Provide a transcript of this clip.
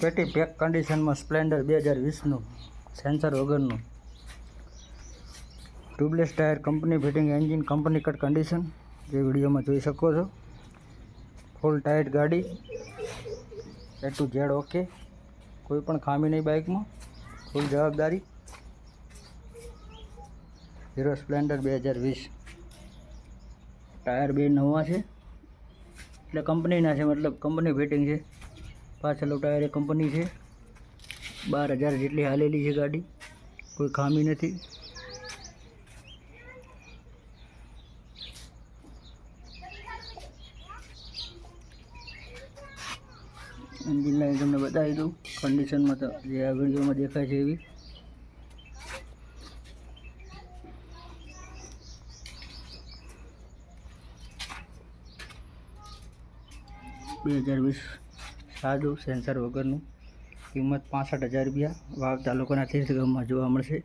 પેટી પેક કન્ડિશનમાં સ્પ્લેન્ડર બે હજાર વીસનું, સેન્સર વગરનું. Tubeless tyre company fitting engine company cut condition, જે વિડીયોમાં જોઈ શકો છો. ફૂલ ટાયર્ડ ગાડી એ ટુ ઝેડ ઓકે કોઈ પણ ખામી નહીં બાઇકમાં, ફૂલ જવાબદારી. હીરો સ્પ્લેન્ડર બે હજાર વીસ. ટાયર બે નવા છે. એટલે કંપનીના છે, મતલબ કંપની ફિટિંગ છે. પાછળનું ટાયર કંપની છે. બાર હજાર જેટલી હાલેલી છે ગાડી. કોઈ ખામી નથી. એન્જિન લાઈન તમને બતાવી દઉં. કન્ડિશનમાં તો જે આ વિડીયોમાં દેખાય છે એવી. બે હજાર વીસ સાદું સેન્સર વગરનું. કિંમત પાસઠ હજાર રૂપિયા. વાવ તાલુકાના તીર્થગામમાં જોવા મળશે.